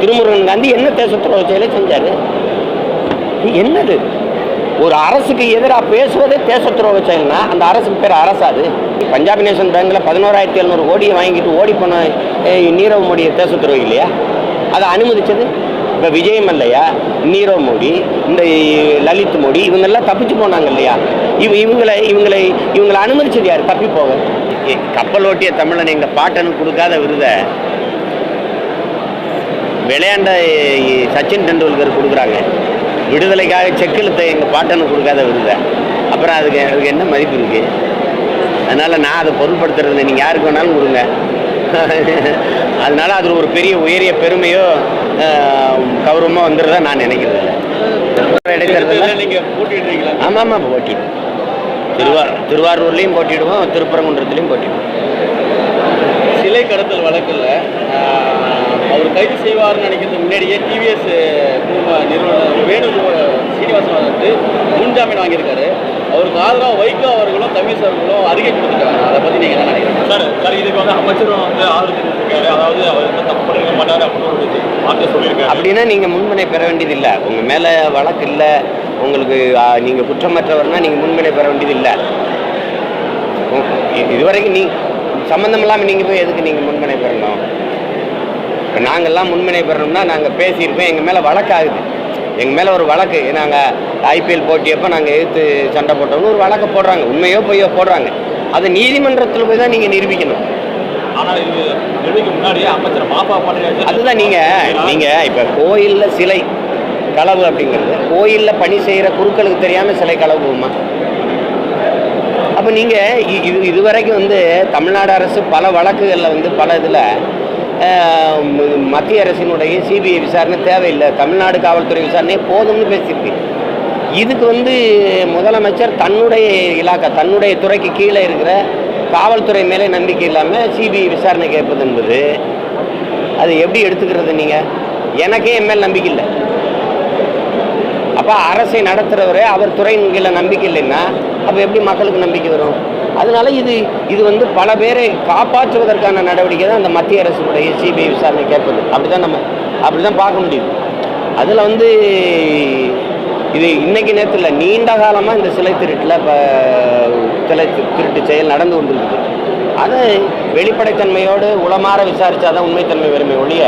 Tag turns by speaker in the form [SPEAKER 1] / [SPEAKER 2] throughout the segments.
[SPEAKER 1] திருமுருகன் காந்தி என்ன தேசத்துறவு செயலை செஞ்சார்? என்னது? ஒரு அரசுக்கு எதிராக பேசுவதே தேசத்துறவு செயல்னா அந்த அரசுக்கு பேர் அரசாது. பஞ்சாப் நேஷன் பேங்க்ல பதினோராயிரத்தி எழுநூறு கோடியை வாங்கிட்டு ஓடி போன நீரவ் மோடியை தேசத்துறவு இல்லையா? அதை அனுமதிச்சது? இப்போ விஜய் மல்லையா நீரவ் மோடி இந்த லலித் மோடி இவங்கெல்லாம் தப்பிச்சு போனாங்க இல்லையா? இவ இவங்களை இவங்களை இவங்களை அனுமதிச்சது யார்? தப்பி போக. கப்பல் ஓட்டிய தமிழன் எங்கள் பாட்டனுக்கு கொடுக்காத விருதை விளையாண்ட சச்சின் டெண்டுல்கர் கொடுக்குறாங்க. விடுதலைக்காக செக்கிழுத்த எங்கள் பாட்டனுக்கு கொடுக்காத விருதை அப்புறம் அதுக்கு அதுக்கு என்ன மதிப்பு இருக்கு? அதனால் நான் அதை பொருட்படுத்துறது நீங்கள் யாருக்கு வேணாலும் கொடுங்க. அதனால அது ஒரு பெரிய உயரிய பெருமையோ ஆஹ், கௌரவமோ வந்துடுறதா நான் நினைக்கிறது இல்லை இடைத்தேர்தலில் ஆமாம் ஆமாம் போட்டிடுவோம் திருவா திருவாரூர்லேயும் போட்டிடுவோம் திருப்பரங்குன்றத்துலேயும் போட்டிடுவோம்.
[SPEAKER 2] சிலை கடத்தல் வழக்கில் கைது செய்வார்னு நினைக்கிறது முன்னாடியே டிவிஎஸ் நிறுவனர் வேணு சீனிவாசன் வந்து முன்ஜாமீன் வாங்கியிருக்காரு. அவருக்கு ஆதரவாக வைகோ அவர்களும் தமிழ் அவர்களும் அறிக்கை கொடுத்துருக்காங்க. அதை பற்றி நீங்கள் என்ன நினைக்கிறீங்க?
[SPEAKER 3] சார் சார் இதுக்கு வந்து அமைச்சரும் வந்து ஆதரவு தெரிவிச்சிருக்காரு. அதாவது அவர் வந்து தப்பு பண்ணிருக்க மாட்டாரு அப்படின்னு வார்த்தை சொல்லியிருக்காரு.
[SPEAKER 1] அப்படின்னா நீங்கள் முன்மனை பெற வேண்டியதில்லை. உங்கள் மேலே வழக்கு இல்லை. உங்களுக்கு நீங்கள் குற்றமற்றவர்னா நீங்கள் முன்மனை பெற வேண்டியதில்லை. உ- இ- இதுவரைக்கும் நீ சம்மந்தம் இல்லாமல் நீங்கள் போய் எதுக்கு நீங்கள் முன்மனை பெறணும்? இப்போ நாங்கள்லாம் முன்மனை பெறணும்னா நாங்கள் பேசியிருப்போம் எங்கள் மேலே வழக்காகுது எங்கள் மேலே ஒரு வழக்கு. நாங்கள் ஐபிஎல் போட்டியப்போ நாங்கள் எதிர்த்து சண்டை போட்டோம்னு ஒரு வழக்கு போடுறாங்க. உண்மையோ பொய்யோ போடுறாங்க. அது நீதிமன்றத்தில் போய் தான் நீங்கள் நிரூபிக்கணும். அதுதான் நீங்கள் நீங்கள் இப்போ கோயிலில் சிலை களவு அப்படிங்கிறது கோயிலில் பணி செய்கிற குருக்களுக்கு தெரியாமல் சிலை களவு போகுமா அப்போ நீங்கள் இது இதுவரைக்கும் வந்து தமிழ்நாடு அரசு பல வழக்குகளில் வந்து பல இதில் மத்திய அரசினுடைய சிபிஐ விசாரணை தேவையில்லை. தமிழ்நாடு காவல்துறை விசாரணையே போதும்னு பேசியிருக்கு இதுக்கு வந்து முதலமைச்சர் தன்னுடைய இலாக்கா தன்னுடைய துறைக்கு கீழே இருக்கிற காவல்துறை மேலே நம்பிக்கை இல்லாமல் சிபிஐ விசாரணை கேட்பது என்பது அது எப்படி எடுத்துக்கிறது நீங்கள் எனக்கே என் மேல் நம்பிக்கை இல்லை. அப்போ அரசை நடத்துகிறவரே அவர் துறையின் கீழே நம்பிக்கை இல்லைன்னா அப்போ எப்படி மக்களுக்கு நம்பிக்கை வரும்? அதனால இது இது வந்து பல பேரை காப்பாற்றுவதற்கான நடவடிக்கை தான் அந்த மத்திய அரசுடைய சிபிஐ விசாரணை கேட்பது. அப்படி தான் நம்ம அப்படி தான் பார்க்க முடியுது அதில் வந்து இது இன்னைக்கு நேரத்தில் இல்லை நீண்ட காலமாக இந்த சிலை திருட்டில் இப்போ சிலை திருட்டு செயல் நடந்து கொண்டிருக்குது. அதை வெளிப்படைத்தன்மையோடு உளமாற விசாரிச்சாதான் உண்மைத்தன்மை வருமே ஒழிய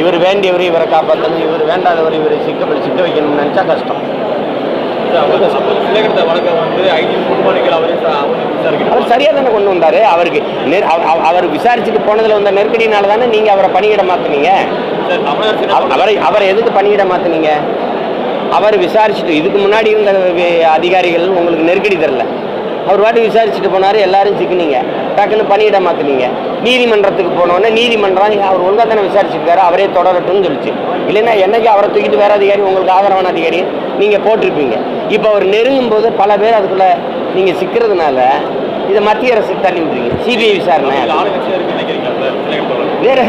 [SPEAKER 1] இவர் வேண்டியவர் இவரை காப்பாற்றணும் இவர் வேண்டாதவர் இவரை சிக்கப்படி சிக்க வைக்கணும்னு நினச்சா கஷ்டம்.
[SPEAKER 3] அவரே ச- அவரே விசாரிக்கணும்
[SPEAKER 1] அவர் சரியாக தானே கொண்டு வந்தார்? அவருக்கு நெரு- அவ- அவ- அவர் விசாரிச்சுட்டு போனதில் வந்த நெருக்கடினால தானே நீங்கள் அவரை பணியிட மாற்றுனீங்க
[SPEAKER 3] சார் தமிழக அரசு
[SPEAKER 1] அவரை அவரை எதுக்கு பணியிட மாற்றுனீங்க அவர் விசாரிச்சுட்டு இதுக்கு முன்னாடி இருந்த அதிகாரிகள் உங்களுக்கு நெருக்கடி தரல. அவர் வாட்டி விசாரிச்சுட்டு போனார் எல்லாரும் சிக்கினீங்க. டக்குன்னு பணியிட மாற்றுனீங்க நீதிமன்றத்துக்கு போனோடனே நீதிமன்றம் அவர் ஒழுங்காக தானே விசாரிச்சிருக்காரு அவரே தொடரட்டும்னு சொல்லிச்சு. இல்லைன்னா என்னைக்கு அவரை தூக்கிட்டு வேற அதிகாரி உங்களுக்கு ஆதரவான அதிகாரி நீங்கள் போட்டிருப்பீங்க. இப்போ அவர் நெருங்கும் போது பல பேர் அதுக்குள்ளே நீங்கள் சிக்கிறதுனால இதை மத்திய அரசுக்கு தள்ளி விட்டுறீங்க சிபிஐ விசாரணை. வேற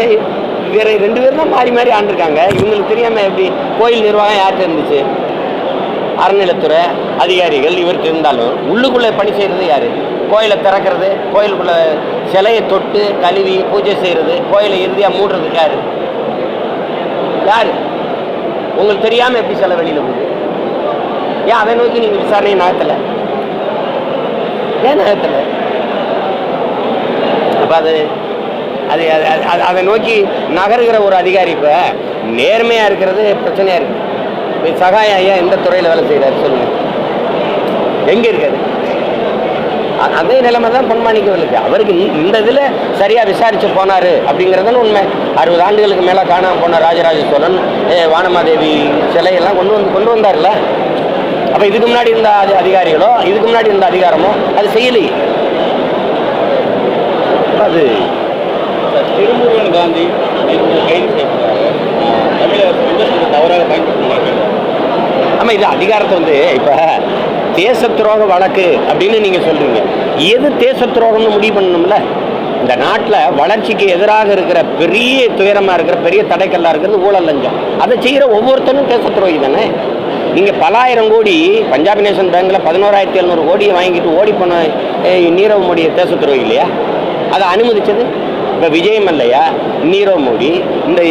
[SPEAKER 1] வேற ரெண்டு பேரும் தான் மாறி மாறி ஆண்டிருக்காங்க. இவங்களுக்கு தெரியாம எப்படி கோயில் நிர்வாகம் யார்கிட்ட இருந்துச்சு? அறநிலைத்துறை அதிகாரிகள் இவருக்கு இருந்தாலும் உள்ளுக்குள்ளே பணி செய்கிறது யார்? கோயிலை திறக்கிறது கோயிலுக்குள்ளே சிலையை தொட்டு கழுவி பூஜை செய்கிறது கோயிலை இறுதியாக மூடுறது யார்? யார்? உங்களுக்கு தெரியாமல் எப்படி சில வெளியில் போகுது? ஏன் அதை நோக்கி நீங்கள் விசாரணை நகர்த்தல ஏன் நகர்த்தல அப்போ அது அது அது- அதை நோக்கி நகருகிற ஒரு அதிகாரி இப்போ நேர்மையாக இருக்கிறது பிரச்சனையாக இருக்குது. சகாயம் ஐயா எந்த துறையில் வேலை செய்கிறாரு சொல்லுங்கள் எங்கே இருக்காரு? அதே நிலைமை தான் பொன்மாணிக்கவலுக்கு அவருக்கு இந்த- இதில் சரியாக விசாரித்து போனார் அப்படிங்கிறதுன்னு உண்மை. அறுபது ஆண்டுகளுக்கு மேலே காணாமல் போன ராஜராஜ சோழன் ஏ, வானமாதேவி சிலையெல்லாம் கொண்டு வந்து கொண்டு வந்தார்ல. அப்போ இதுக்கு முன்னாடி இருந்த அதிகாரிகளோ இதுக்கு முன்னாடி இருந்த அதிகாரமோ அது செய்யலையே. அது
[SPEAKER 2] திருமுருகன் காந்தி நேற்று கைது செய்யப்பட்டாங்க தமிழக தவறாக
[SPEAKER 1] இது அதிகாரத்தை வந்து இப்போ தேச துரோக வழக்கு அப்படின்னு நீங்கள் சொல்கிறீங்க எது தேச துரோகம்னு முடிவு பண்ணணும்ல? இந்த நாட்டில் வளர்ச்சிக்கு எதிராக இருக்கிற பெரிய துயரமாக இருக்கிற பெரிய தடைக்கல்லாக இருக்கிறது ஊழல் லஞ்சம். அதை செய்கிற ஒவ்வொருத்தனும் தேச துரோகி தானே நீங்கள் பலாயிரம் கோடி பஞ்சாப் நேஷன் பேங்க்கில் பதினோராயிரத்தி எழுநூறு கோடியை வாங்கிட்டு ஓடி போன நீரவ் மோடியை தேச துரோகி இல்லையா? அதை அனுமதிச்சது? இப்போ விஜய் மல்லையா நீரவ் மோடி இந்த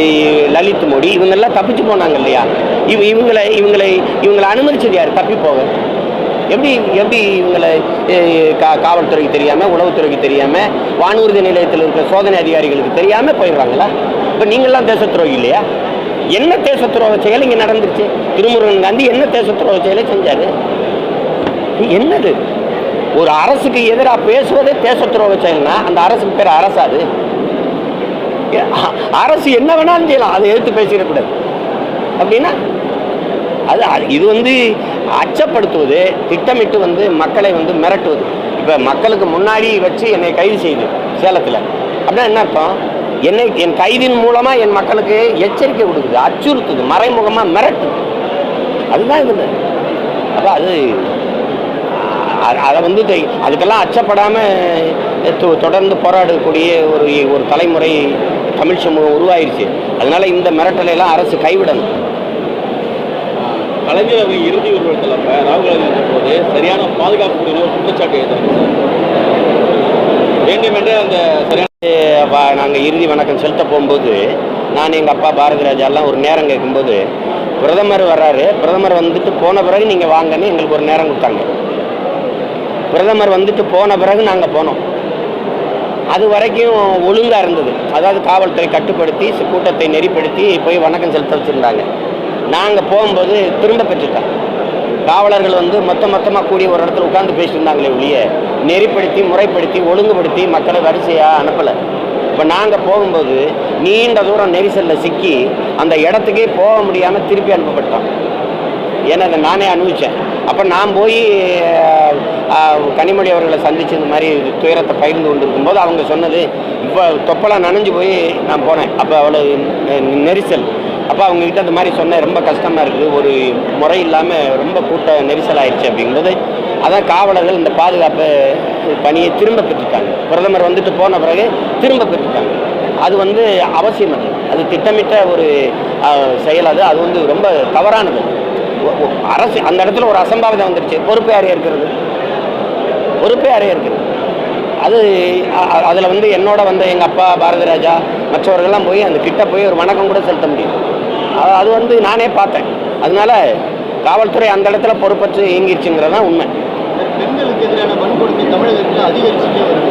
[SPEAKER 1] லலித் மோடி இவங்கெல்லாம் தப்பிச்சு போனாங்க இல்லையா? இவ இவங்களை இவங்களை இவங்களை அனுமதிச்சது யார்? தப்பி போக எப்படி எப்படி இவங்களை கா காவல்துறைக்கு தெரியாமல் உளவுத்துறைக்கு தெரியாமல் வானூர்தி நிலையத்தில் இருக்கிற சோதனை அதிகாரிகளுக்கு தெரியாமல் போயிடுறாங்களா? இப்போ நீங்களாம் தேச துரோகி இல்லையா? என்ன தேச துரோக செயல் இங்கே நடந்துருச்சு? திருமுருகன் காந்தி என்ன தேச துரோக செயலை செஞ்சார்? என்னது? ஒரு அரசுக்கு எதிராக பேசுவதே தேச துரோக செயல்னா அந்த அரசுக்கு பேர் அரசாது. அரசு என்ன வேணாலும் செய்யலாம். அதை எதிர்த்து பேசிடக்கூடாது. அப்படின்னா அது இது வந்து அச்சப்படுத்துவது திட்டமிட்டு வந்து மக்களை வந்து மிரட்டுவது. இப்போ மக்களுக்கு முன்னாடி வச்சு என்னை கைது செய்யுது சேலத்தில். அப்படின்னா என்ன அர்த்தம்? என்னை என் கைதின் மூலமாக என் மக்களுக்கு எச்சரிக்கை கொடுக்குது அச்சுறுத்துது மறைமுகமாக மிரட்டுது. அதுதான் இது அப்போ அது அதை வந்து அதுக்கெல்லாம் அச்சப்படாமல் தொடர்ந்து போராடக்கூடிய ஒரு ஒரு தலைமுறை தமிழ் சமூகம் உருவாயிருச்சு. அதனால இந்த மிரட்டலை எல்லாம் அரசு கைவிடணும்.
[SPEAKER 2] கலைஞர் அவங்க இறுதி ஊர்வலத்தில் ராகுல் காந்தி போது சரியான பாதுகாப்பு ஒரு குற்றச்சாட்டு சார் வேண்டுமென்றே அந்த சரியான
[SPEAKER 1] நாங்கள் இறுதி வணக்கம் செலுத்த போகும்போது நான் எங்கள் அப்பா பாரதி ராஜா எல்லாம் ஒரு நேரம் கேட்கும்போது பிரதமர் வர்றாரு. பிரதமர் வந்துட்டு போன பிறகு நீங்கள் வாங்கன்னு எங்களுக்கு ஒரு நேரம் கொடுத்தாங்க. பிரதமர் வந்துட்டு போன பிறகு நாங்கள் போனோம். அது வரைக்கும் ஒழுங்காக இருந்தது. அதாவது காவல்துறை கட்டுப்படுத்தி கூட்டத்தை நெறிப்படுத்தி போய் வணக்கம் செலுத்த வச்சுருந்தாங்க. நாங்கள் போகும்போது திரும்ப பெற்றுட்டோம். காவலர்கள் வந்து மொத்த மொத்தமாக கூடி ஒரு இடத்துல உட்காந்து பேசியிருந்தாங்களே ஒழிய நெறிப்படுத்தி முறைப்படுத்தி ஒழுங்குபடுத்தி மக்களை வரிசையாக அனுப்பலை. இப்போ நாங்கள் போகும்போது நீண்ட தூரம் நெரிசலில் சிக்கி அந்த இடத்துக்கே போக முடியாமல் திருப்பி அனுப்பப்பட்டோம். ஏன்னா அதை நானே அனுபவித்தேன் அப்போ நான் போய் கனிமொழி அவர்களை சந்திச்சு இந்த மாதிரி துயரத்தை பகிர்ந்து கொண்டிருக்கும் போது அவங்க சொன்னது இப்போ தொப்பலாம் நனைஞ்சு போய் நான் போனேன். அப்போ அவ்வளோ நெரிசல். அப்போ அவங்ககிட்ட அந்த மாதிரி சொன்னேன் ரொம்ப கஷ்டமாக இருக்குது. ஒரு முறை இல்லாமல் ரொம்ப கூட்ட நெரிசல் ஆயிடுச்சு அப்படிங்கும்போது அதான் காவலர்கள் இந்த பாதுகாப்பு பணியை திரும்ப பெற்றுட்டாங்க. பிரதமர் வந்துட்டு போன பிறகு திரும்ப பெற்றுட்டாங்க. அது வந்து அவசியம் அது. அது திட்டமிட்ட ஒரு செயல் அது. அது வந்து ரொம்ப தவறானது. அரசு அந்த இடத்துல ஒரு அசம்பாவிதம் வந்துருச்சு. பொறுப்பு யாரையா இருக்கிறது பொறுப்பே அறைய இருக்குது. அது அதில் வந்து என்னோட வந்த எங்கள் அப்பா பாரதி ராஜா மற்றவர்கள்லாம் போய் அந்த கிட்ட போய் ஒரு வணக்கம் கூட செலுத்த முடியும் அது வந்து நானே பார்த்தேன். அதனால காவல்துறை அந்த இடத்துல பொறுப்பற்று இயங்கிருச்சுங்கிறது தான் உண்மை.
[SPEAKER 4] பெண்களுக்கு எதிரான வன்கொடுமை தமிழகத்தில் அதிகரிச்சுட்டே வருது.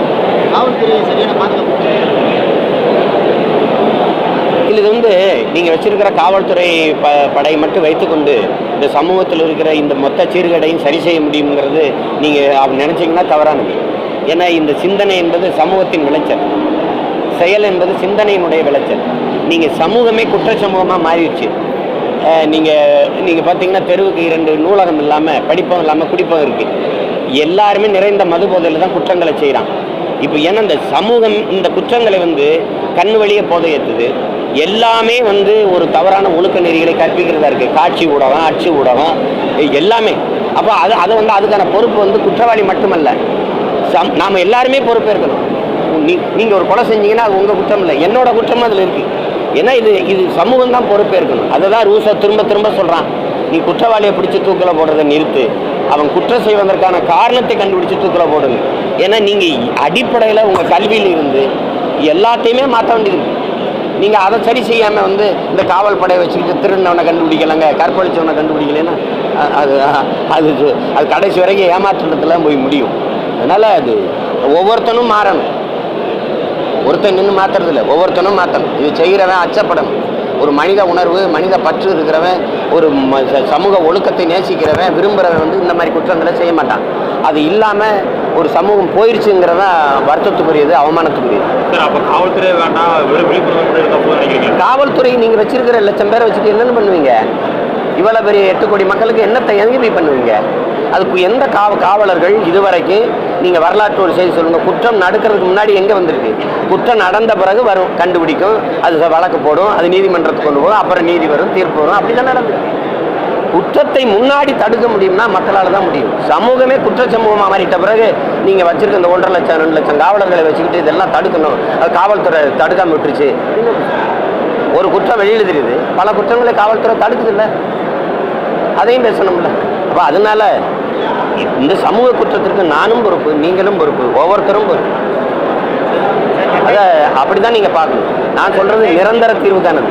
[SPEAKER 4] காவல்துறையை சரியான பாதுகாப்பு
[SPEAKER 1] இது வந்து நீங்கள் வச்சிருக்கிற காவல்துறை ப படை மட்டும் வைத்துக்கொண்டு இந்த சமூகத்தில் இருக்கிற இந்த மொத்த சீர்கேடையும் சரி செய்ய முடியுங்கிறது நீங்கள் நினச்சிங்கன்னா தவறானது. ஏன்னா இந்த சிந்தனை என்பது சமூகத்தின் விளைச்சல். செயல் என்பது சிந்தனையினுடைய விளைச்சல். நீங்கள் சமூகமே குற்ற சமூகமாக மாறிடுச்சு. நீங்கள் நீங்கள் பார்த்தீங்கன்னா தெருவுக்கு இரண்டு நூலகம் இல்லாமல் படிப்பம் இல்லாமல் குடிப்பம் இருக்குது எல்லாருமே நிறைந்த மது போதையில் தான் குற்றங்களை செய்கிறான் இப்போ ஏன்னா இந்த சமூகம் இந்த குற்றங்களை வந்து கண் வழியே போதை ஏற்றுது எல்லாமே வந்து ஒரு தவறான ஒழுக்க நெறிகளை கற்பிக்கிறதா இருக்குது காட்சி ஊடகம் அச்சு ஊடகம் எல்லாமே. அப்போ அது அதை வந்து அதுக்கான பொறுப்பு வந்து குற்றவாளி மட்டுமல்ல. சம் நாம் எல்லாருமே பொறுப்பேற்கணும் நீ நீங்கள் ஒரு கொலை செஞ்சீங்கன்னா அது உங்கள் குற்றம் இல்லை. என்னோட குற்றமும் அதில் இருக்குது ஏன்னா இது இது சமூகம் தான் பொறுப்பேற்கணும் அதை தான் ரூசா திரும்ப திரும்ப சொல்கிறான் நீ குற்றவாளியை பிடிச்சி தூக்கில் போடுறதை நிறுத்து. அவன் குற்றம் செய்வதற்கான காரணத்தை கண்டுபிடிச்சு தூக்கில் போடுங்க. ஏன்னா நீங்கள் அடிப்படையில் உங்கள் கல்வியில் இருந்து எல்லாத்தையுமே மாற்ற வேண்டியது. நீங்கள் அதை சரி செய்யாமல் வந்து இந்த காவல் படையை வச்சுக்கிட்டு திருநவனை கண்டுபிடிக்கலங்க கற்பழிச்சவனை கண்டுபிடிக்கலன்னா அது அது அது கடைசி வரைக்கும் ஏமாற்றுறதுல போய் முடியும். அதனால் அது ஒவ்வொருத்தனும் மாறணும். ஒருத்தன் நின்று மாற்றுறதில்ல ஒவ்வொருத்தனும் மாற்றணும் இது செய்கிறவன் அச்சப்படணும். ஒரு மனித உணர்வு மனித பற்று இருக்கிறவன் ஒரு சமூக ஒழுக்கத்தை நேசிக்கிறவன் விரும்புகிறவன் வந்து இந்த மாதிரி குற்றங்களை செய்ய மாட்டான். அது இல்லாமல் ஒரு சமூகம் போயிருச்சுங்கிறதான் வருத்தத்துக்குரியது அவமானத்துக்குரியது.
[SPEAKER 3] காவல்துறை வேண்டாம்
[SPEAKER 1] காவல்துறை நீங்கள் வச்சிருக்கிற லட்சம் பேரை வச்சுட்டு என்னென்ன பண்ணுவீங்க? இவ்வளோ பெரிய எட்டு கோடி மக்களுக்கு என்னத்தை எங்கே போய் பண்ணுவீங்க? அதுக்கு எந்த காவ காவலர்கள் இதுவரைக்கும் நீங்கள் வரலாற்று ஒரு செய்தி சொல்லுங்கள் குற்றம் நடக்கிறதுக்கு முன்னாடி எங்கே வந்திருக்கு? குற்றம் நடந்த பிறகு வரும் கண்டுபிடிக்கும். அது வழக்கு போடும். அது நீதிமன்றத்துக்கு கொண்டு போகும். அப்புறம் நீதி வரும் தீர்ப்பு வரும். அப்படி தான் நடந்தது. குற்றத்தை முன்னாடி தடுக்க முடியும்னா மக்களால் தான் முடியும். சமூகமே குற்ற சமூகமாக மாறிட்ட பிறகு நீங்கள் வச்சிருக்க இந்த ஒன்றரை லட்சம் ரெண்டு லட்சம் காவலர்களை வச்சுக்கிட்டு இதெல்லாம் தடுக்கணும். அது காவல்துறை தடுக்காம விட்டுருச்சு. ஒரு குற்றம் வெளியில் தெரியுது. பல குற்றங்களை காவல்துறை தடுக்குது இல்லை அதையும் பேசணும்ல. அப்போ அதனால இந்த சமூக குற்றத்திற்கு நானும் பொறுப்பு நீங்களும் பொறுப்பு ஒவ்வொருத்தரும் பொறுப்பு. அதை அப்படி தான் நீங்கள் பார்க்கணும். நான் சொல்கிறது நிரந்தர தீர்வு தானே.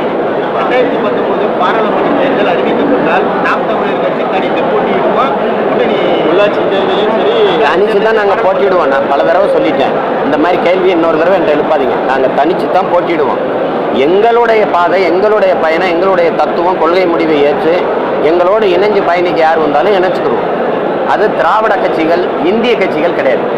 [SPEAKER 4] ரெண்டாயிரத்தி பத்தொன்பது பாராளுமன்ற தேர்தல் அறிவிக்கப்பட்டால் நாம் தமிழர் கட்சி தனித்து போட்டியிடுவோம் கூட்டணி
[SPEAKER 2] உள்ளாட்சி தேர்தலையும் சரி
[SPEAKER 1] தனிச்சு தான் நாங்கள் போட்டியிடுவோம். நான் பல தடவை சொல்லிட்டேன். இந்த மாதிரி கேள்வி இன்னொரு தடவை என்கிட்ட எழுப்பாதீங்க. நாங்கள் தனிச்சு தான் போட்டியிடுவோம். எங்களுடைய பாதை எங்களுடைய பயணம் எங்களுடைய தத்துவம் கொள்கை முடிவை ஏற்று எங்களோடு இணைஞ்சு பயணிக்க யார் வந்தாலும் இணைச்சுக்கிடுவோம் அது திராவிட கட்சிகள் இந்திய கட்சிகள் கிடையாது.